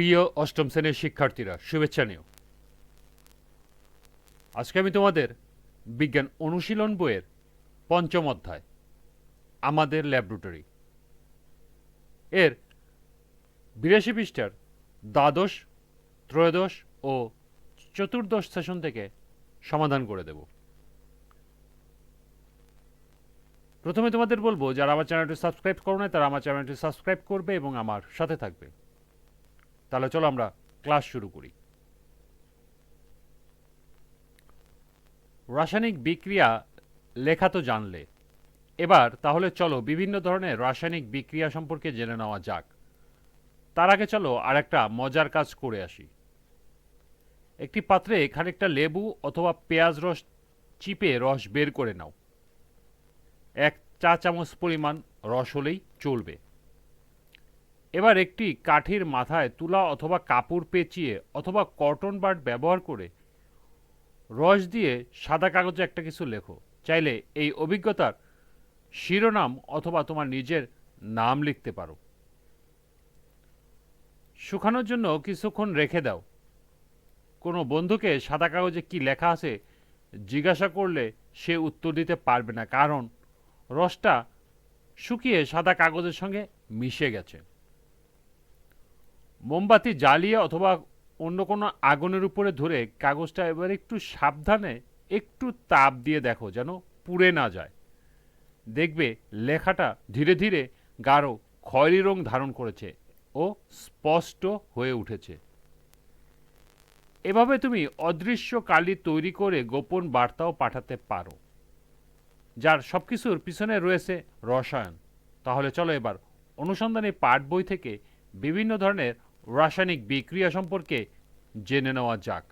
প্রিয় অষ্টম শ্রেণির শিক্ষার্থীরা, শুভেচ্ছা নিও। আজকে আমি তোমাদের বিজ্ঞান অনুশীলন বইয়ের পঞ্চম অধ্যায়, আমাদের ল্যাবরেটরি। এর বিরাশি পৃষ্ঠার দ্বাদশ, ত্রয়োদশ ও চতুর্দশ সেশন থেকে সমাধান করে দেব। প্রথমে তোমাদের বলব, যারা আমার চ্যানেলটি সাবস্ক্রাইব করো না তারা আমার চ্যানেলটি সাবস্ক্রাইব করবে এবং আমার সাথে থাকবে। তাহলে চলো আমরা ক্লাস শুরু করি। রাসায়নিক বিক্রিয়া লেখা তো জানলে। এবার তাহলে চলো বিভিন্ন ধরনের রাসায়নিক বিক্রিয়া সম্পর্কে জেনে নেওয়া যাক। তার আগে চলো আর একটা মজার কাজ করে আসি। একটি পাত্রে খানিকটা লেবু অথবা পেঁয়াজ রস চিপে রস বের করে নাও। এক চা চামচ পরিমাণ রস হলেই চলবে। এবার একটি কাঠির মাথায় তুলা অথবা কাপড় পেঁচিয়ে অথবা কটন বাড ব্যবহার করে রস দিয়ে সাদা কাগজে একটা কিছু লেখো। চাইলে এই অভিজ্ঞতার শিরোনাম অথবা তোমার নিজের নাম লিখতে পারো। শুকানোর জন্য কিছুক্ষণ রেখে দাও। কোনো বন্ধুকে সাদা কাগজে কি লেখা আছে জিজ্ঞাসা করলে সে উত্তর দিতে পারবে না, কারণ রসটা শুকিয়ে সাদা কাগজের সঙ্গে মিশে গেছে। মোমবাতি জ্বালিয়ে অথবা অন্য কোনো আগুনের উপরে ধরে কাগজটা এবার একটু সাবধানে একটু তাপ দিয়ে দেখো যেন পুড়ে না যায়। দেখবে লেখাটা ধীরে ধীরে গাঢ় খয়েরি রং ধারণ করেছে ও স্পষ্ট হয়ে উঠেছে। এভাবে তুমি অদৃশ্য কালি তৈরি করে গোপন বার্তাও পাঠাতে পারো, যার সব কিছুর পিছনে রয়েছে রসায়ন। তাহলে চলো এবার অনুসন্ধানী পাঠ বই থেকে বিভিন্ন ধরনের রাসায়নিক বিক্রিয়া সম্পর্কে জেনে নেওয়া যাক।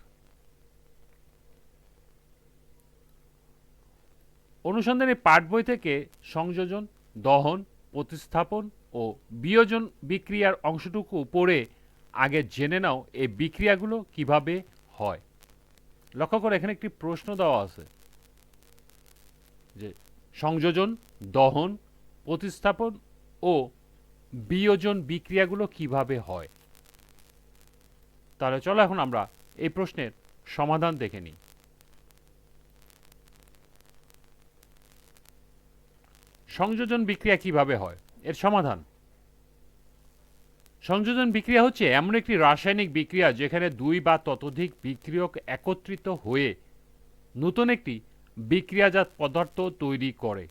অনুসন্ধানী পাঠ বই থেকে সংযোজন, দহন, প্রতিস্থাপন ও বিয়োজন বিক্রিয়ার অংশটুকু পড়ে আগে জেনে নাও এই বিক্রিয়াগুলো কীভাবে হয়। লক্ষ্য করে, এখানে একটি প্রশ্ন দেওয়া আছে যে সংযোজন, দহন, প্রতিস্থাপন ও বিয়োজন বিক্রিয়াগুলো কীভাবে হয়। তাহলে চলো এখন আমরা এই প্রশ্নের সমাধান দেখে নিই। সংযোজন বিক্রিয়া কীভাবে হয়? এর সমাধান। সংযোজন বিক্রিয়া হচ্ছে এমন একটি রাসায়নিক বিক্রিয়া যেখানে দুই বা ততোধিক বিক্রিয়ক একত্রিত হয়ে নতুন একটি বিক্রিয়াজাত পদার্থ তৈরি করে।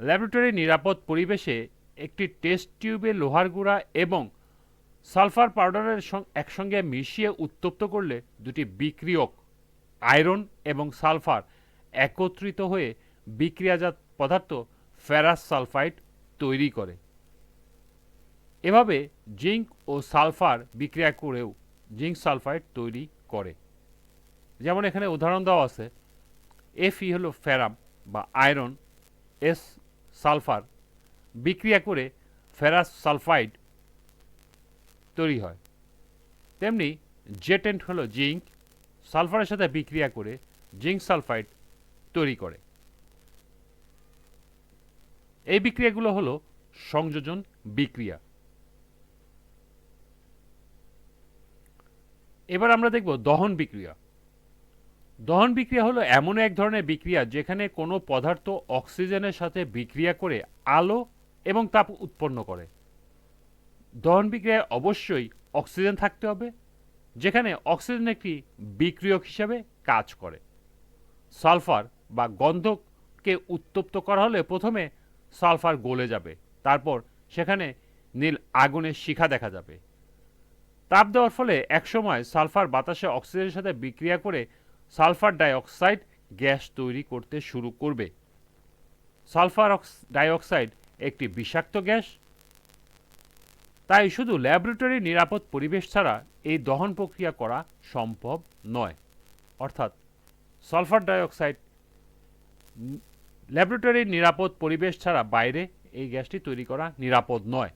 ল্যাবরেটরি নিরাপদ পরিবেশে একটি টেস্ট টিউবে লোহার গুঁড়া এবং সালফার পাউডারের একসঙ্গে মিশিয়ে উত্তপ্ত করলে দুটি বিক্রিয়ক, আয়রন এবং সালফার, একত্রিত হয়ে বিক্রিয়াজাত পদার্থ ফেরাস সালফাইড তৈরি করে। এভাবে জিঙ্ক ও সালফার বিক্রিয়া করেও জিঙ্ক সালফাইড তৈরি করে। যেমন এখানে উদাহরণ দেওয়া আছে এফ ই হলো ফেরাম বা আয়রন এস সালফার। বিক্রিয়া করে ফেরাস সালফাইড তৈরি হয়। তেমনি জেটেন্ট হলো জিঙ্ক, সালফারের সাথে বিক্রিয়া করে জিঙ্ক সালফাইড তৈরি করে। এই বিক্রিয়াগুলো হলো সংযোজন বিক্রিয়া। এবার আমরা দেখব দহন বিক্রিয়া। দহন বিক্রিয়া হলো এমন এক ধরনের বিক্রিয়া যেখানে কোনো পদার্থ অক্সিজেনের সাথে বিক্রিয়া করে আলো এবং তাপ উৎপন্ন করে। দহন বিক্রিয়ায় অবশ্যই অক্সিজেন থাকতে হবে, যেখানে অক্সিজেন একটি বিক্রিয়ক হিসাবে কাজ করে। সালফার বা গন্ধককে উত্তপ্ত করা হলে প্রথমে সালফার গলে যাবে, তারপর সেখানে নীল আগুনের শিখা দেখা যাবে। তাপ দেওয়ার ফলে একসময় সালফার বাতাসে অক্সিজেনের সাথে বিক্রিয়া করে সালফার ডাইঅক্সাইড গ্যাস তৈরি করতে শুরু করবে। সালফার ডাইঅক্সাইড একটি বিষাক্ত গ্যাস তাই শুধু ল্যাবরেটরি নিরাপদ পরিবেশ ছাড়া এই দহন প্রক্রিয়া করা সম্ভব নয়। অর্থাৎ সালফার ডাইঅক্সাইড ল্যাবরেটরির নিরাপদ পরিবেশ ছাড়া বাইরে এই গ্যাসটি তৈরি করা নিরাপদ নয়।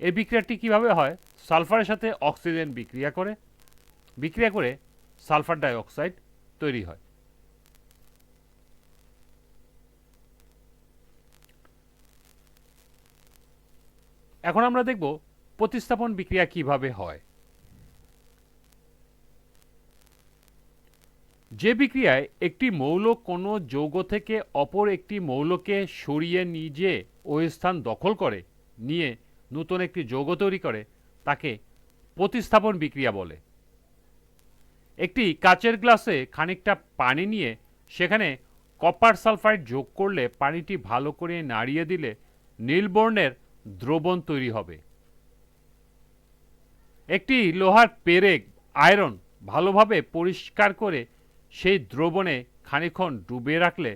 এই বিক্রিয়াটি কীভাবে হয়? সালফারের সাথে অক্সিজেন বিক্রিয়া করে বিক্রিয়া করে সালফার ডাইঅক্সাইড তৈরি হয়। এখন আমরা দেখব প্রতিস্থাপন বিক্রিয়া কীভাবে হয়। যে বিক্রিয়ায় একটি মৌল কোনো যৌগ থেকে অপর একটি মৌলকে সরিয়ে নিজে ওই স্থান দখল করে, নিয়ে নতুন একটি যৌগ তৈরি করে, তাকে প্রতিস্থাপন বিক্রিয়া বলে। একটি কাচের গ্লাসে খানিকটা পানি নিয়ে সেখানে কপার সালফাইড যোগ করলে পানিটি ভালো করে নাড়িয়ে দিলে নীল বর্ণের দ্রবণ তৈরি হবে। একটি লোহার পেরেক, আয়রন ভালোভাবে পরিষ্কার করে সেই দ্রবণে খানিক্ষণ ডুবে রাখলে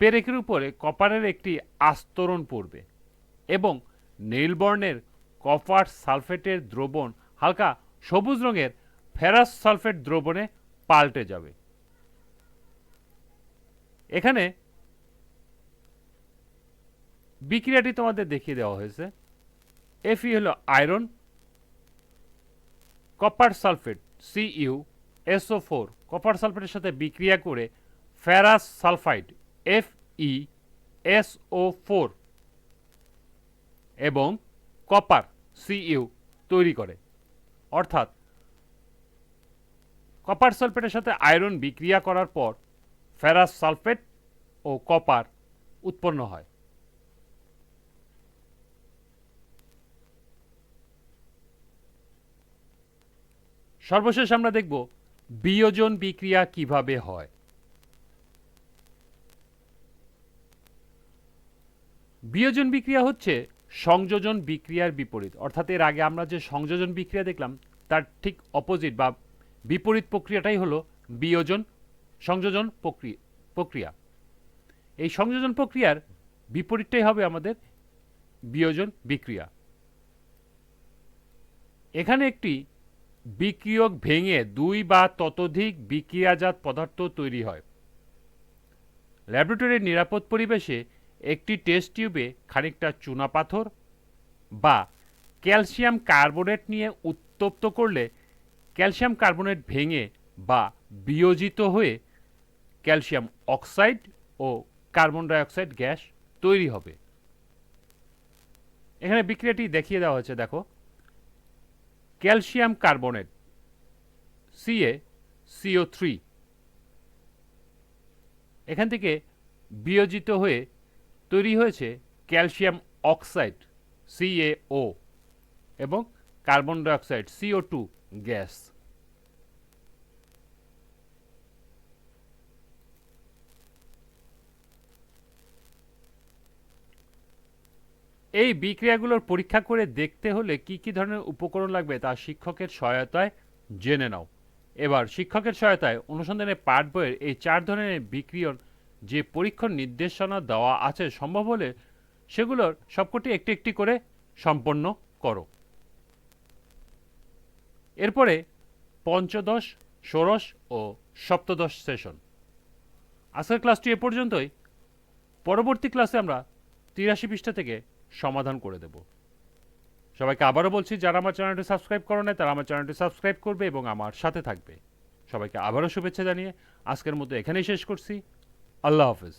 পেরেকের উপরে কপারের একটি আস্তরণ পড়বে এবং নীলবর্ণের কপার সালফেটের দ্রবণ হালকা সবুজ রঙের ফেরাস সালফেট দ্রবণে পাল্টে যাবে। এখানে বিক্রিয়াটি তোমাদের দেখিয়ে দেওয়া হয়েছে। এফি হলো iron copper sulphate C U S O four copper সালফেটের সাথে বিক্রিয়া করে ferrous sulphide F E S O four এবং কপার সিইউ তৈরি করে। অর্থাৎ কপার সালফেটের সাথে আয়রন বিক্রিয়া করার পর ফেরাস সালফেট ও কপার উৎপন্ন হয়। সর্বশেষ আমরা দেখব, বিয়োজন বিক্রিয়া কীভাবে হয়। বিয়োজন বিক্রিয়া হচ্ছে সংযোজন বিক্রিয়ার বিপরীত। অর্থাৎ এর আগে আমরা যে সংযোজন বিক্রিয়া দেখলাম, তার ঠিক অপোজিট বা বিপরীত প্রক্রিয়াটাই হলো বিয়োজন সংযোজন প্রক্রিয়া। এই সংযোজন প্রক্রিয়ার বিপরীতটাই হবে আমাদের বিয়োজন বিক্রিয়া। এখানে একটি বিক্রিয়ক ভেঙে দুই বা ততোধিক বিক্রিয়াজাত পদার্থ তৈরি হয়। ল্যাবরেটরির নিরাপদ পরিবেশে একটি টেস্ট টিউবে খানিকটা চুনাপাথর বা ক্যালসিয়াম কার্বোনেট নিয়ে উত্তপ্ত করলে ক্যালসিয়াম কার্বোনেট ভেঙে বা বিয়োজিত হয়ে ক্যালসিয়াম অক্সাইড ও কার্বন ডাইঅক্সাইড গ্যাস তৈরি হবে। এখানে বিক্রিয়াটি দেখিয়ে দেওয়া হয়েছে, দেখো। Calcium carbonate C A C O three এখান থেকে বিয়োজিত হয়ে তৈরি হয়েছে calcium oxide C A O এবং carbon dioxide C O two gas. এই বিক্রিয়াগুলোর পরীক্ষা করে দেখতে হলে কি কি ধরনের উপকরণ লাগবে তা শিক্ষকের সহায়তায় জেনে নাও। এবার শিক্ষকের সহায়তায় অনুসন্ধানে পাঠ বইয়ের এই চার ধরনের বিক্রিয়ন যে পরীক্ষণ নির্দেশনা দেওয়া আছে সম্ভব হলে সেগুলোর সবকটি একটি একটি করে সম্পন্ন করো। এরপরে পঞ্চদশ, ষোড়শ ও সপ্তদশ সেশন। আজকের ক্লাসটি এ পর্যন্তই। পরবর্তী ক্লাসে আমরা তিরাশি পৃষ্ঠা থেকে সমাধান করে দেব। সবাইকে আবারও বলছি, যারা আমার চ্যানেলটি সাবস্ক্রাইব করো না তারা আমার চ্যানেলটি সাবস্ক্রাইব করবে এবং আমার সাথে থাকবে। সবাইকে আবারও শুভেচ্ছা জানিয়ে আজকের মতো এখানেই শেষ করছি। আল্লাহ হাফিজ।